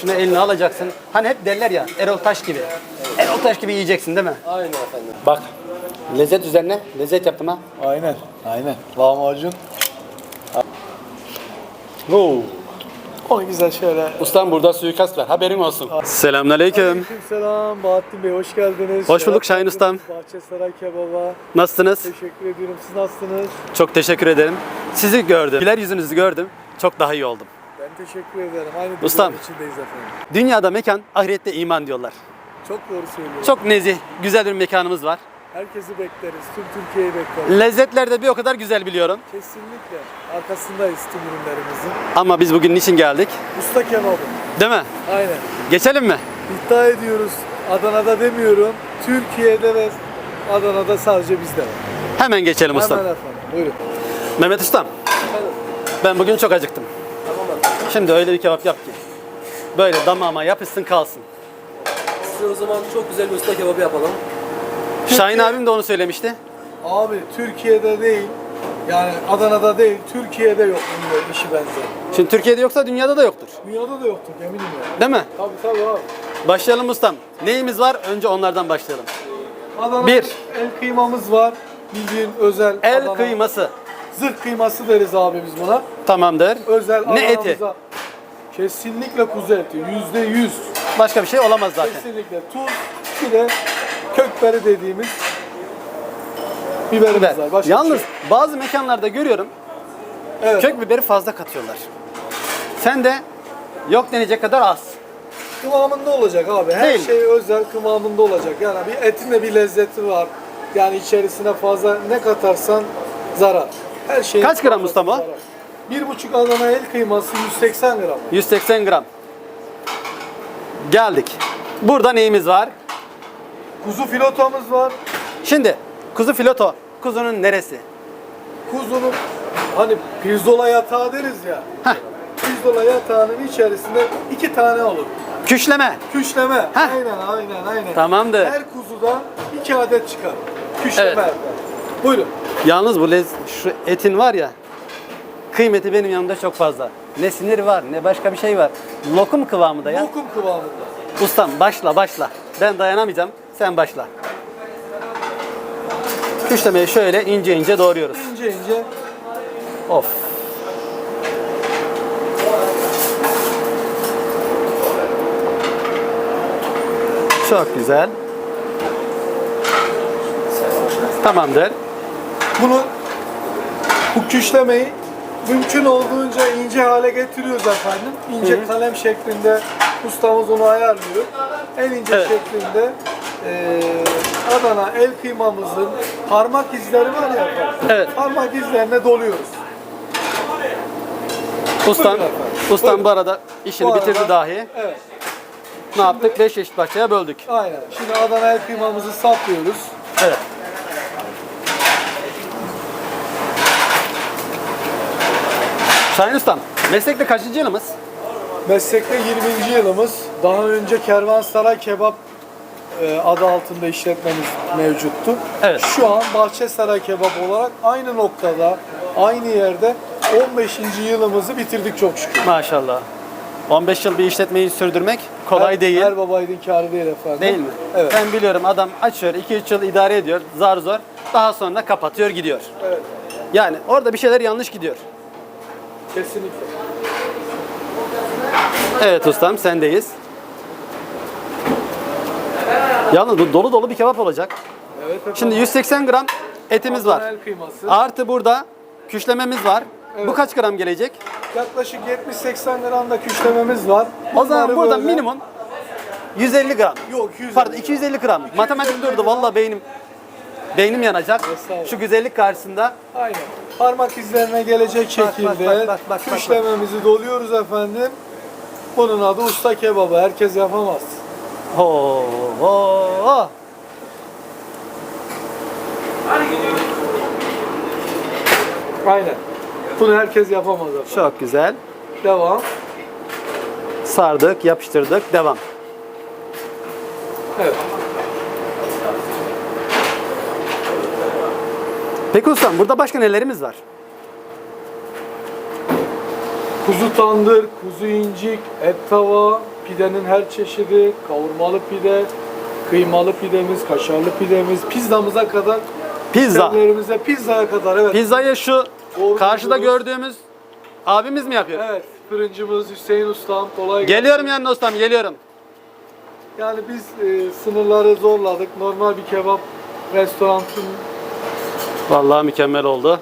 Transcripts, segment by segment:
Şunu eline alacaksın. Hani hep derler ya Erol Taş gibi. Erol Taş gibi yiyeceksin değil mi? Aynen efendim. Bak. Lezzet üzerine lezzet yaptım ha. Aynen. Aynen. Lahmacun. Oo. O güzel şöyle. Ustam burada suikast var. Haberin olsun. Selamünaleyküm. Selam Bahattin Bey hoş geldiniz. Hoş bulduk Şahin Ustam. Bahçesaray Kebaba. Nasılsınız? Teşekkür ediyorum. Siz nasılsınız? Çok teşekkür ederim. Sizi gördüm. Güler yüzünüzü gördüm. Çok daha iyi oldum. Teşekkür ederim. Aynı Ustam. içindeyiz efendim. Dünyada mekan, ahirette iman diyorlar. Çok doğru söylüyorsun. Çok nezih, güzel bir mekanımız var. Herkesi bekleriz. Tüm Türkiye'yi bekleriz. Lezzetler de bir o kadar güzel biliyorum. Kesinlikle. Arkasındayız tüm ürünlerimizin. Ama biz bugün niçin geldik? Usta kebabı. Değil mi? Aynen. Geçelim mi? İddia ediyoruz. Adana'da demiyorum. Türkiye'de ve Adana'da sadece bizde var. Hemen geçelim ustam. Hemen efendim. Buyurun. Mehmet ustam. Ben bugün çok acıktım. Şimdi öyle bir kebap yap ki. Böyle damağıma yapışsın kalsın. Size o zaman çok güzel bir usta kebabı yapalım. Şahin abim de onu söylemişti. Abi Türkiye'de değil, yani Adana'da değil, Türkiye'de yok bunun işi benzer. Şimdi Türkiye'de yoksa dünyada da yoktur. Dünyada da yoktur eminim ya. Değil mi? Tabii tabii abi. Başlayalım ustam. Neyimiz var? Önce onlardan başlayalım. Adana'da Bir. el kıymamız var. Bildiğin özel El Adana- kıyması. Zırh kıyması deriz abi biz buna. Tamamdır. Özel Ne eti? Kesinlikle kuzu eti. Yüzde yüz. Başka bir şey olamaz zaten. Kesinlikle. Tuz, bir de kökberi dediğimiz biberimiz Biber. var. Başka bir Yalnız şey. bazı mekanlarda görüyorum evet. kök biberi fazla katıyorlar. Sen de yok denecek kadar az. kıvamında olacak abi. Her Değil şey özel kıvamında olacak. Yani bir etin de bir lezzeti var. Yani içerisine fazla ne katarsan zarar. Her şey. Kaç gram ustam o? Bir buçuk Adana el kıyması 180 gram. 180 gram. Geldik. Burada neyimiz var? Kuzu filotomuz var. Şimdi kuzu filoto. Kuzunun neresi? Kuzunun hani pirzola yatağı deriz ya. Heh. Pirzola yatağının içerisinde iki tane olur. Küşleme. Küşleme. Heh. Aynen aynen aynen. Tamamdır. Her kuzudan iki adet çıkar. Küşleme. Evet. Buyurun. Yalnız bu lez şu etin var ya kıymeti benim yanımda çok fazla. Ne sinir var ne başka bir şey var. Lokum kıvamında ya. Lokum kıvamında. Ustam başla başla. Ben dayanamayacağım. Sen başla. Küşlemeyi şöyle ince ince doğruyoruz. İnce ince Of. Çok güzel. Tamamdır. Bunu bu küşlemeyi mümkün olduğunca ince hale getiriyoruz efendim. İnce Hı kalem şeklinde ustamız onu ayarlıyor. En ince Evet. şeklinde eee, Adana el kıymamızın parmak izleri var ya efendim. Evet. Parmak izlerine doluyoruz. Ustam, ustam Buyurun. bu arada işini Bu arada- bitirdi dahi. Evet. Ne yaptık? 5 eşit parçaya böldük. Aynen. Şimdi Adana el kıymamızı saplıyoruz. Evet. Şahin Ustam, meslekte kaçıncı yılımız? Meslekte 20. yılımız. Daha önce Kervansaray Kebap e, adı altında işletmemiz mevcuttu. Evet. Şu an Bahçesaray Kebap olarak aynı noktada, aynı yerde 15. yılımızı bitirdik çok şükür. Maşallah. 15 yıl bir işletmeyi sürdürmek kolay her, değil. Her babaydın kârı değil efendim. Değil mi? Evet. Ben biliyorum adam açıyor, 2-3 yıl idare ediyor, zar zor. Daha sonra kapatıyor, gidiyor. Evet. Yani orada bir şeyler yanlış gidiyor. Kesinlikle. Evet ustam, sendeyiz. Yalnız bu dolu dolu bir kebap olacak. Evet efendim. Şimdi 180 gram etimiz var. El kıyması. Artı burada küşlememiz var. Bu Evet. kaç gram gelecek? Yaklaşık 70-80 gram da küşlememiz var. O zaman Bunları burada böyle- minimum 150 gram. Yok 200. Pardon 250 gram. Matematik durdu. Vallahi beynim beynim yanacak. Şu güzellik karşısında. Aynen. Parmak izlerine gelecek şekilde bak, bak, bak, bak. küşlememizi doluyoruz efendim. Bunun adı usta kebabı. Herkes yapamaz. Ho ho. Aynen. Bunu herkes yapamaz efendim. Çok güzel. Devam. Sardık, yapıştırdık. Devam. Evet. Peki ustam burada başka nelerimiz var? Kuzu tandır, kuzu incik, et tava, pidenin her çeşidi, kavurmalı pide, kıymalı pidemiz, kaşarlı pidemiz, pizzamıza kadar, Pizza. sistemlerimize, pizzaya kadar evet. Pizzayı şu Doğru karşıda diyorsunuz. gördüğümüz abimiz mi yapıyor? Evet, fırıncımız Hüseyin Ustam kolay gelsin. Geliyorum yanına ustam geliyorum. Yani biz e, sınırları zorladık. Normal bir kebap restoranın Vallahi mükemmel oldu.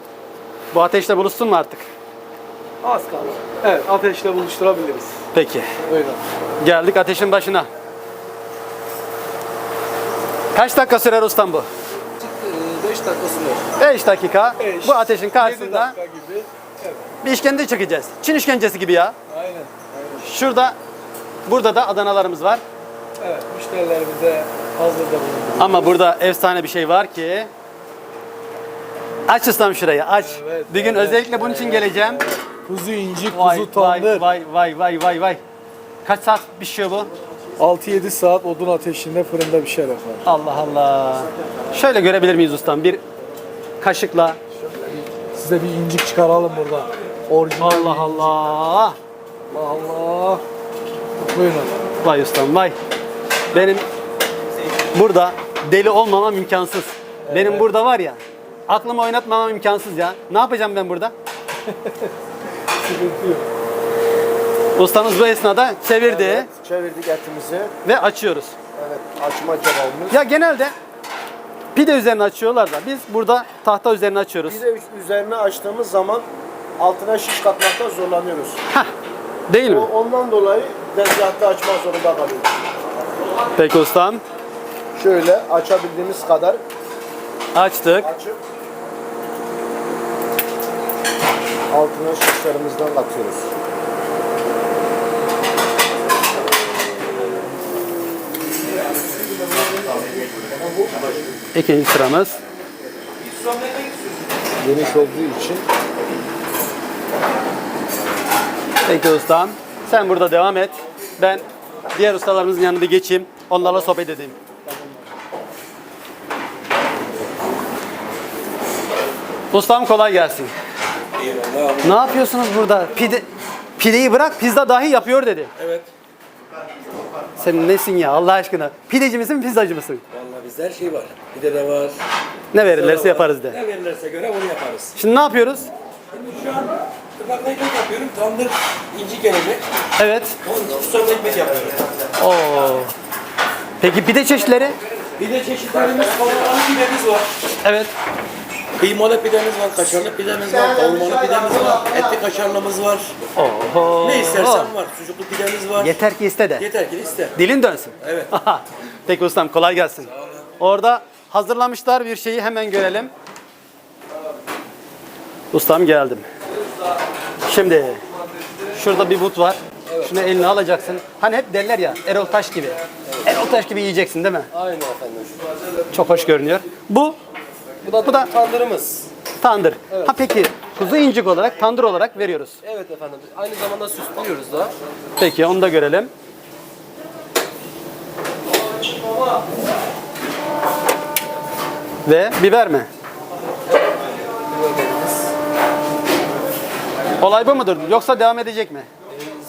Bu ateşle buluşsun mu artık? az kaldı. Evet, ateşle buluşturabiliriz. Peki. Buyurun. Geldik ateşin başına. Kaç dakika sürer ustam bu? 5 dakika sürer. 5 dakika. Beş, bu ateşin karşısında dakika gibi. Evet, bir işkence çekeceğiz. Çin işkencesi gibi ya. aynen. aynen. Şurada, burada da Adanalarımız var. Evet, müşterilerimize hazırda bulunduk. Ama burada efsane bir şey var ki. Aç ustam şurayı aç. Evet, bir gün evet, özellikle bunun için geleceğim. Kuzu inci, Vay kuzu tandır. vay vay vay vay vay. Kaç saat pişiyor bu? 6-7 saat odun ateşinde fırında bir şey yapar. Allah Allah. Şöyle görebilir miyiz ustam? Bir kaşıkla. Size bir incik çıkaralım burada. Orijinal Allah Allah. Allah Allah. Buyurun. Vay ustam vay. Benim burada deli olmamam imkansız. Benim burada var ya aklımı oynatmamam imkansız ya. Ne yapacağım ben burada? Sıkıntı yok. Ustamız bu esnada çevirdi Evet, çevirdik etimizi. ve açıyoruz. Evet, açma kebabımız. Ya genelde pide üzerine açıyorlar da biz burada tahta üzerine açıyoruz. Bir de üzerine açtığımız zaman altına şiş katmakta zorlanıyoruz. Heh, değil mi? O, ondan dolayı tezgahta açmak zorunda kalıyoruz. Peki ustam. Şöyle açabildiğimiz kadar Açtık. açıp altına şişlerimizden katıyoruz. İkinci sıramız. Geniş olduğu için Peki ustam. Sen burada devam et. Ben diğer ustalarımızın yanına bir geçeyim. Onlarla sohbet edeyim. Ustam kolay gelsin. Ne yapıyorsunuz burada? Pide, pideyi bırak pizza dahi yapıyor dedi. Evet. Sen nesin ya Allah aşkına? Pideci misin pizzacı mısın? Vallahi bizde her şey var. Bir de de var. Ne verirlerse yaparız de. Ne verirlerse göre onu yaparız. Şimdi ne yapıyoruz? Şimdi şu an ekmek yapıyorum. Tandır inci gelecek. Evet. Onun sonra ekmek yapıyorum. Oo. Peki pide çeşitleri? Bir de çeşitlerimiz kavurmalı pidemiz var. Evet. Kıymalı pidemiz var, kaşarlı pidemiz var, kavurmalı pidemiz var, etli kaşarlımız var. Oho. Ne istersen var. Sucuklu pidemiz var. Yeter ki iste de. Yeter ki iste. Dilin dönsün. Evet. Peki ustam kolay gelsin. Orada hazırlamışlar bir şeyi hemen görelim. Ustam geldim. Şimdi şurada bir but var. Şunu eline alacaksın. Hani hep derler ya Erol Taş gibi. Erol Taş gibi yiyeceksin değil mi? Aynen efendim. Çok hoş görünüyor. Bu Bu da, Bu da- tandırımız. tandır. Ha peki kuzu incik olarak tandır olarak veriyoruz. Evet efendim. Aynı zamanda süslüyoruz da. Peki onu da görelim. Ve biber mi? Olay bu mudur? Yoksa devam edecek mi?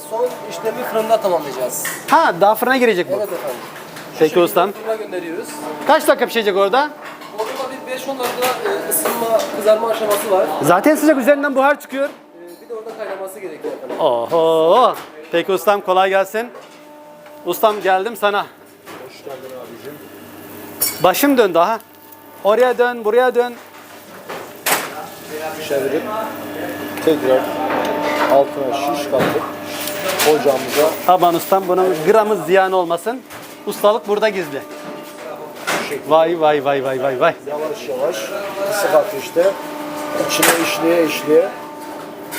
Son işlemi fırında tamamlayacağız. Ha daha fırına girecek bu. Evet efendim. Peki ustam. Fırına gönderiyoruz. Kaç dakika pişecek orada? 5-10 dakika e, ısınma, kızarma aşaması var. Zaten sıcak üzerinden buhar çıkıyor. E, Bir de orada kaynaması gerekiyor efendim. Oho. Peki ustam kolay gelsin. Ustam geldim sana. hoş geldin abicim. Başım döndü ha. Oraya dön, buraya dön. Çevirip tekrar altına şiş katıp ocağımıza Aman ustam bunun gramı ziyan olmasın. Ustalık burada gizli. Vay vay vay vay vay vay. yavaş yavaş kısık ateşte içine işleye işleye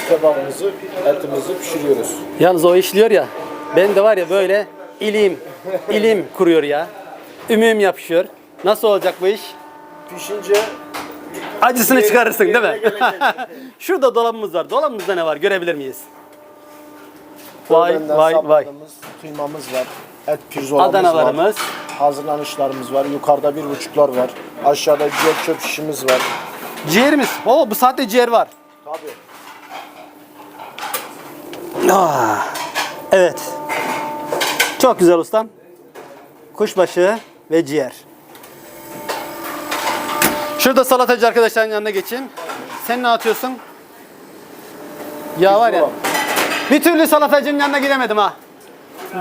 kebabımızı, etimizi pişiriyoruz. Yalnız o işliyor ya. Ben de var ya böyle ilim, ilim kuruyor ya. Ümüm yapışıyor. Nasıl olacak bu iş? Pişince Acısını çıkarırsın değil mi? Şurada dolabımız var. Dolabımızda ne var? Görebilir miyiz? Vay vay vay. Kıymamız var. Et pirzolamız var. Adanalarımız. Hazırlanışlarımız var. Yukarıda bir buçuklar var. Aşağıda ciğer çöp şişimiz var. Ciğerimiz. Oo bu saatte ciğer var. Tabii. Ah, evet. Çok güzel ustam. Kuşbaşı ve ciğer. Şurada salatacı arkadaşların yanına geçeyim. Sen ne atıyorsun? Ya var ya. Bir türlü salatacının yanına gidemedim ha.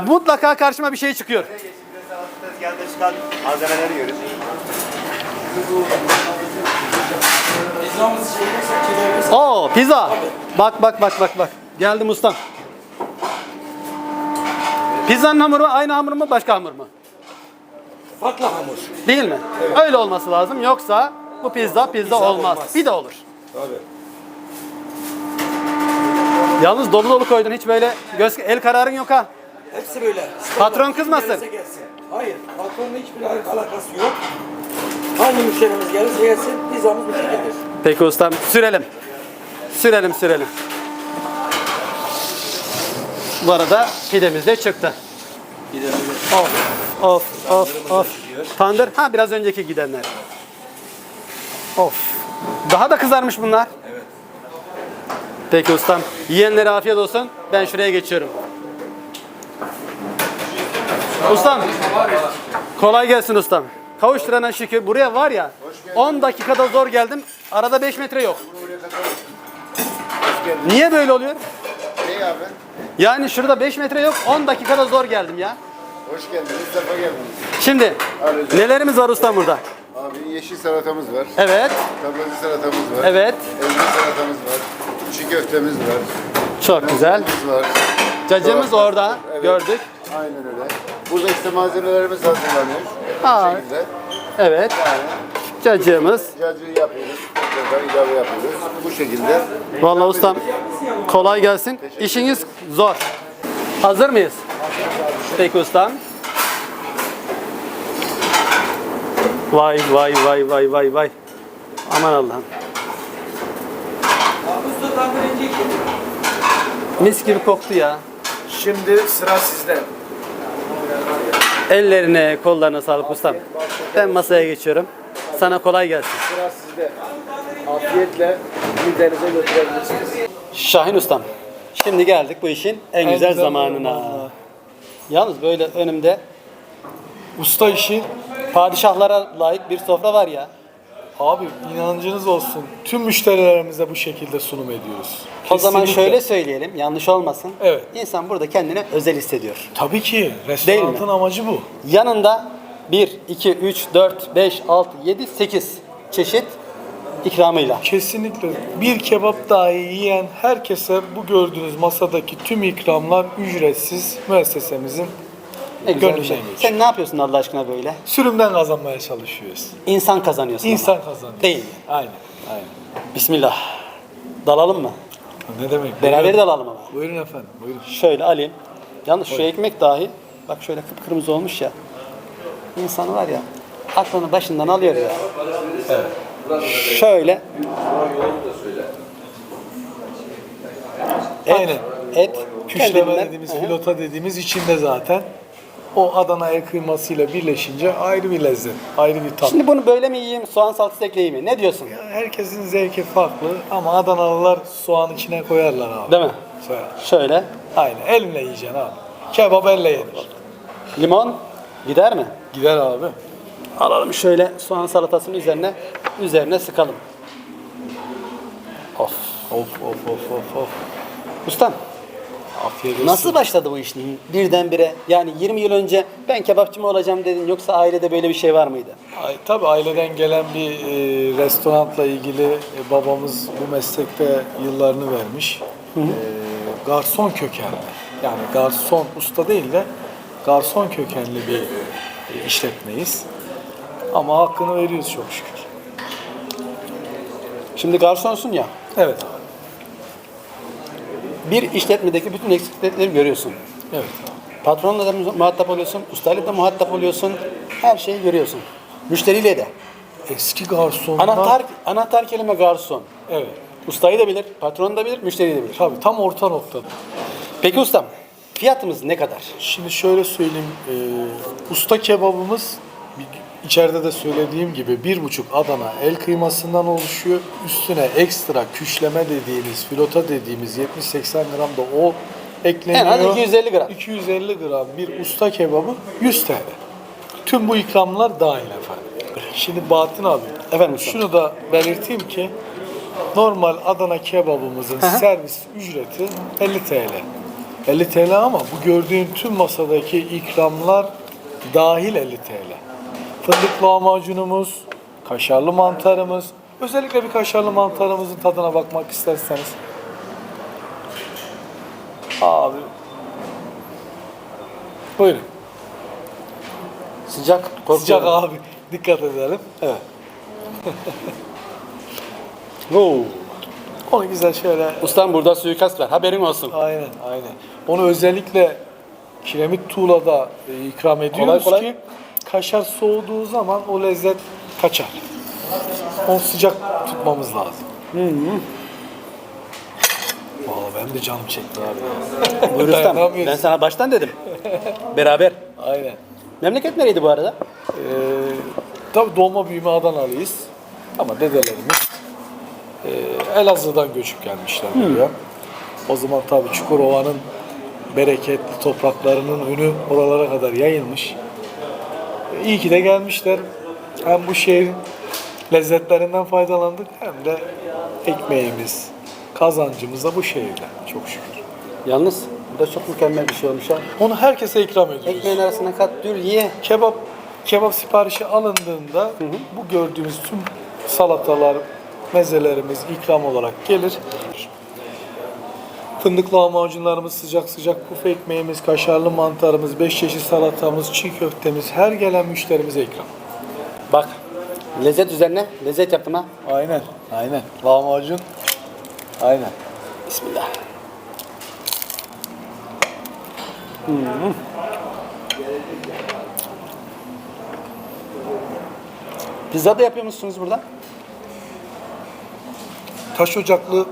Mutlaka karşıma bir şey çıkıyor. Tezgahında çıkan malzemeleri. Pizzamız. Oo pizza. Bak bak bak bak bak. Geldim ustam. Pizzanın hamuru aynı hamur mu başka hamur mu? Farklı hamur. Değil mi? Öyle olması lazım. Yoksa bu pizza pizza olmaz. olmaz. Bir de olur. Tabii. Yalnız dolu dolu koydun. Hiç böyle göz el kararın yok ha. Hepsi böyle. Patron kızmasın. Gelirse gelsin. Hayır, patronla hiçbir alakası yok. Hangi müşterimiz gelirse gelsin, pizzamız şekildedir. Peki ustam sürelim. Sürelim sürelim. Bu arada pidemiz de çıktı. Of of of of. Tandır. Ha biraz önceki gidenler. Of. Daha da kızarmış bunlar. Evet. Peki ustam. Yiyenlere afiyet olsun. Ben şuraya geçiyorum. Ustam. Kolay gelsin ustam. Kavuşturana şükür. Buraya var ya 10 dakikada zor geldim. Arada 5 metre yok. Niye böyle oluyor? İyi abi. Yani şurada 5 metre yok 10 dakikada zor geldim ya. Hoş geldiniz. Sefa geldiniz. Şimdi nelerimiz var ustam burada? Abi yeşil salatamız var. Evet, Tablacı salatamız var. evet. Ezme salatamız var. Çiğ köftemiz var. Çok güzel. Biz var. Cacığımız Dolap- orada Evet. gördük. Aynen öyle. Burada işte malzemelerimiz hazırlanıyor. Aa. Bu şekilde. Evet. Yani Cacığımız. cacığı yapıyoruz. Burada ilave yapıyoruz. Bu şekilde. Vallahi ustam kolay gelsin. İşiniz zor. Hazır mıyız? Peki ustam. Vay vay vay vay vay vay. Aman Allah'ım. Mis gibi koktu ya. Şimdi sıra sizde. Ellerine, kollarına sağlık ustam. Ben masaya geçiyorum. Sana kolay gelsin. Sıra sizde. Afiyetle midenize götürebilirsiniz. Şahin ustam. Şimdi geldik bu işin en, güzel, güzel zamanına. zamanına. Yalnız böyle önümde Usta işi padişahlara layık bir sofra var ya. abi inancınız olsun. Tüm müşterilerimize bu şekilde sunum ediyoruz. O zaman Kesinlikle. şöyle söyleyelim, yanlış olmasın. Evet. İnsan burada kendini özel hissediyor. Tabii ki. Restoranın amacı bu. Yanında 1, 2, 3, 4, 5, 6, 7, 8 çeşit ikramıyla. Kesinlikle. Bir kebap dahi yiyen herkese bu gördüğünüz masadaki tüm ikramlar ücretsiz müessesemizin Ne güzel bir şey. Sen ne yapıyorsun Allah aşkına böyle? sürümden kazanmaya çalışıyoruz. İnsan kazanıyorsun ama. İnsan kazanıyor. Değil mi? Aynen. Aynen. Bismillah. Dalalım mı? Ne demek? Beraber Buyurun. dalalım ama. Buyurun efendim. Buyurun. Şöyle alayım. Yalnız şu ekmek dahi bak şöyle kıpkırmızı olmuş ya. İnsanı var ya aklını başından alıyor ya. Şöyle. Et, Aynen. Et. Küşleme kendinden- dediğimiz, Hı hı. filota dediğimiz içinde zaten o Adana el kıymasıyla birleşince ayrı bir lezzet, ayrı bir tat. Şimdi bunu böyle mi yiyeyim, soğan salçası ekleyeyim mi? Ne diyorsun? Herkesin zevki farklı ama Adanalılar soğan içine koyarlar abi. Değil mi? Şöyle. Şöyle. Aynen elinle yiyeceksin abi. Kebap elle yenir. Limon gider mi? Gider abi. Alalım şöyle soğan salatasının üzerine üzerine sıkalım. Of. Of of of of of. Ustam Afiyet olsun. nasıl başladı bu iş birdenbire? Yani 20 yıl önce ben kebapçı mı olacağım dedin yoksa ailede böyle bir şey var mıydı? Ay, tabii aileden gelen bir e, restoranla ilgili e, babamız bu meslekte yıllarını vermiş. E, garson kökenli. Yani garson usta değil de garson kökenli bir e, işletmeyiz. Ama hakkını veriyoruz çok şükür. Şimdi garsonsun ya. Evet. Bir işletmedeki bütün eksiklikleri görüyorsun. Evet. Patronla da muhatap oluyorsun, ustayla da muhatap oluyorsun. Her şeyi görüyorsun. Müşteriyle de. Eski garsonlar... Anahtar anahtar kelime garson. Evet. Ustayı da bilir, patronu da bilir, müşteriyi de bilir. Tabii tam orta noktada. Peki ustam, fiyatımız ne kadar? Şimdi şöyle söyleyeyim, e, usta kebabımız içeride de söylediğim gibi bir buçuk Adana el kıymasından oluşuyor. Üstüne ekstra küşleme dediğimiz, filota dediğimiz 70-80 gram da o ekleniyor. En az 250 gram. 250 gram bir usta kebabı 100 TL. Tüm bu ikramlar dahil efendim. Şimdi Bahattin abi, Efendim şunu da belirteyim ki normal Adana kebabımızın hı. servis ücreti 50 TL. 50 TL ama bu gördüğün tüm masadaki ikramlar dahil 50 TL. Fındık lahmacunumuz, kaşarlı mantarımız, özellikle bir kaşarlı mantarımızın tadına bakmak isterseniz. Abi. Buyurun. Sıcak. Sıcak korkuyorum. abi. Dikkat edelim. Evet. Oo. Onu güzel şöyle Ustam burada suikast var. Haberin olsun. Aynen, aynen. Onu özellikle kiremit tuğlada e, ikram ediyoruz kolay. ki kaşar soğuduğu zaman o lezzet kaçar. Onu sıcak tutmamız lazım. Valla benim de canım çekti abi. Buyur ustam. Ben sana baştan dedim. Beraber. Aynen. Memleket nereydi bu arada? Ee, tabii doğma büyüme Adanalıyız. Ama dedelerimiz e, Elazığ'dan göçüp gelmişler buraya. O zaman tabii Çukurova'nın bereketli topraklarının ünü oralara kadar yayılmış. İyi ki de gelmişler. Hem bu şehrin lezzetlerinden faydalandık hem de ekmeğimiz, kazancımız da bu şehirde çok şükür. Yalnız bu da çok mükemmel bir şey olmuş ha. Onu herkese ikram ediyoruz. Ekmeğin arasına kat dur ye. Kebap kebap siparişi alındığında bu gördüğünüz tüm salatalar, mezelerimiz ikram olarak gelir. Fındık lahmacunlarımız, sıcak sıcak puf ekmeğimiz, kaşarlı mantarımız, beş çeşit salatamız, çiğ köftemiz her gelen müşterimize ikram. Bak. Lezzet üzerine lezzet yaptım ha. Aynen, aynen. Lahmacun, aynen. Bismillah. Pizza da yapıyor musunuz burada? Taş ocaklı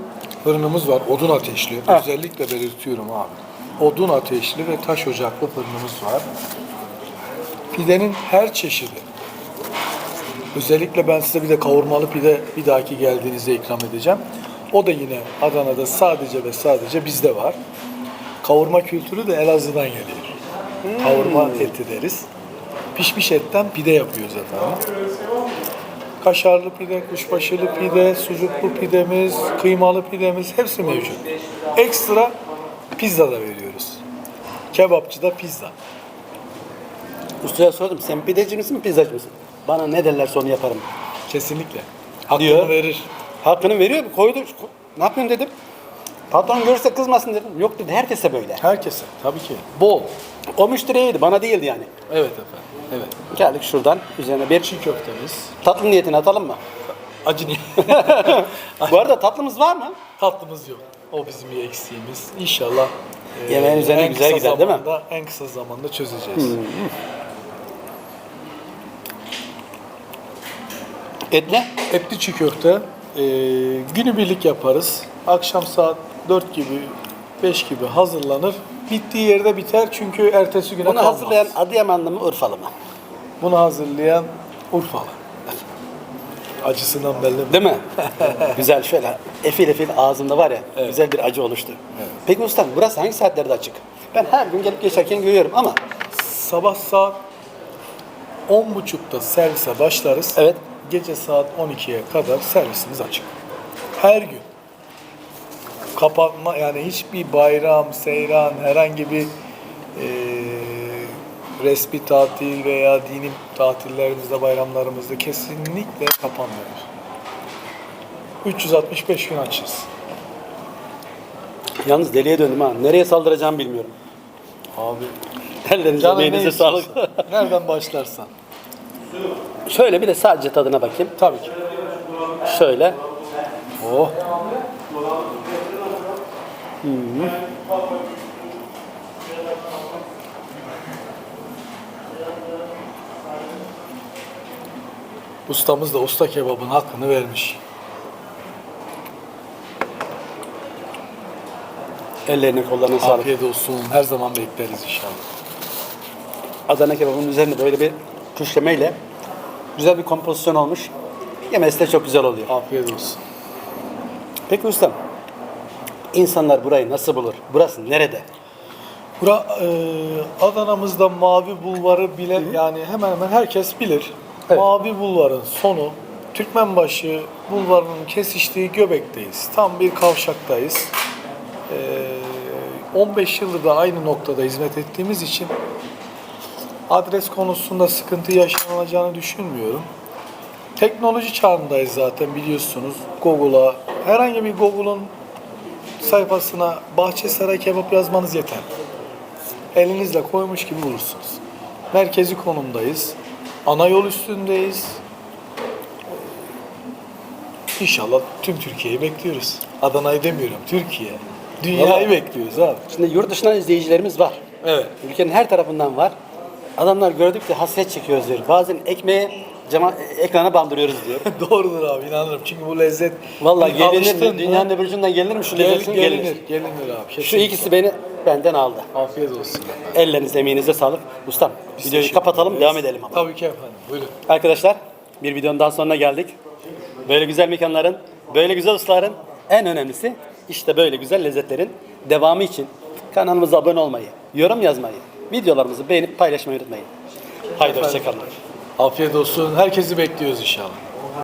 fırınımız var, odun ateşli. Ha. Özellikle belirtiyorum abi. Odun ateşli ve taş ocaklı fırınımız var. Pidenin her çeşidi. Özellikle ben size bir de kavurmalı pide bir dahaki geldiğinizde ikram edeceğim. O da yine Adana'da sadece ve sadece bizde var. Kavurma kültürü de Elazığ'dan geliyor. Kavurma eti deriz. Pişmiş etten pide yapıyoruz efendim. Kaşarlı pide, kuşbaşılı pide, sucuklu pidemiz, kıymalı pidemiz hepsi mevcut. Ekstra pizza da veriyoruz. Kebapçıda pizza. Ustaya sordum. Sen pideci misin pizzacı mısın? Bana ne derlerse onu yaparım. Kesinlikle. Hakkını Diyor. verir. Hakkını veriyor. Koydu. Ne yapıyorsun dedim. Patron görürse kızmasın dedim. Yok dedi. Herkese böyle. Herkese. Tabii ki. Bol. O müşteriyeydi. Bana değildi yani. Evet efendim. Evet. Geldik şuradan. Üzerine bir Çiğ köftemiz. tatlı niyetini atalım mı? Acı niye? Bu arada tatlımız var mı? Tatlımız yok. O bizim bir eksiğimiz. İnşallah e, Yemeğin üzerine en güzel kısa gider, değil mi? zamanda- En kısa zamanda çözeceğiz. Et ne? Etli çiğ köfte e, günübirlik yaparız. Akşam saat 4 gibi 5 gibi hazırlanır. Bittiği yerde biter çünkü ertesi güne Bunu kalmaz. hazırlayan Adıyamanlı mı Urfalı mı? Bunu hazırlayan Urfalı. Acısından belli. Değil mi? güzel şöyle efil efil ağzımda var ya güzel bir acı oluştu. Peki ustam burası hangi saatlerde açık? Ben her gün gelip geçerken görüyorum ama Sabah saat 10.30'da servise başlarız. Evet. Gece saat 12'ye kadar servisimiz açık. Her gün. Kapatma yani hiçbir bayram, seyran, herhangi bir eee resmi tatil veya dini tatillerimizde, bayramlarımızda kesinlikle kapanmıyor. 365 gün açız. yalnız deliye döndüm ha. Nereye saldıracağımı bilmiyorum. Abi Ellerinize, canın ne sağlık. Nereden başlarsan. Şöyle bir de sadece tadına bakayım. Tabii ki. Şöyle. Oh. Ustamız da usta kebabın hakkını vermiş. Ellerine kollarına sağlık. Afiyet olsun. Her zaman bekleriz inşallah. Adana kebabının üzerinde böyle bir küşlemeyle güzel bir kompozisyon olmuş. Yemesi de çok güzel oluyor. Afiyet olsun. Peki ustam, İnsanlar burayı nasıl bulur? Burası nerede? Bura e, Adana'mızda Mavi Bulvarı bile yani hemen hemen herkes bilir. Evet. Mavi Bulvar'ın sonu Türkmenbaşı Bulvarı'nın kesiştiği Göbek'teyiz. Tam bir kavşaktayız. E, 15 yıldır da aynı noktada hizmet ettiğimiz için adres konusunda sıkıntı yaşanacağını düşünmüyorum. Teknoloji çağındayız zaten biliyorsunuz. Google'a, herhangi bir Google'un sayfasına Bahçesaray kebap yazmanız yeter. Elinizle koymuş gibi bulursunuz. Merkezi konumdayız. Ana yol üstündeyiz. İnşallah tüm Türkiye'yi bekliyoruz. Adana'yı demiyorum, Türkiye. Dünyayı Vallahi- bekliyoruz abi. Şimdi yurt dışından izleyicilerimiz var. Evet. Ülkenin her tarafından var. Adamlar gördükçe hasret çekiyoruz diyor. Bazen ekmeği cama, ekrana bandırıyoruz diyor. Doğrudur abi inanırım. Çünkü bu lezzet Vallahi bir gelinir mi? Dünyanın öbür ucundan gelinir mi şu Gel- lezzetin? gelinir, Gelinir. gelinir, abi. Şu kesinlikle. ikisi beni benden aldı. Afiyet olsun. Ellerinize, emeğinize sağlık. Ustam, videoyu teşekkür kapatalım, ederiz. devam edelim ama. Tabii ki efendim. Buyurun. Arkadaşlar, bir videonun daha sonuna geldik. Böyle güzel mekanların, böyle güzel ustaların en önemlisi işte böyle güzel lezzetlerin devamı için kanalımıza abone olmayı, yorum yazmayı, videolarımızı beğenip paylaşmayı unutmayın. Haydi hoşçakalın. Afiyet olsun. Herkesi bekliyoruz inşallah.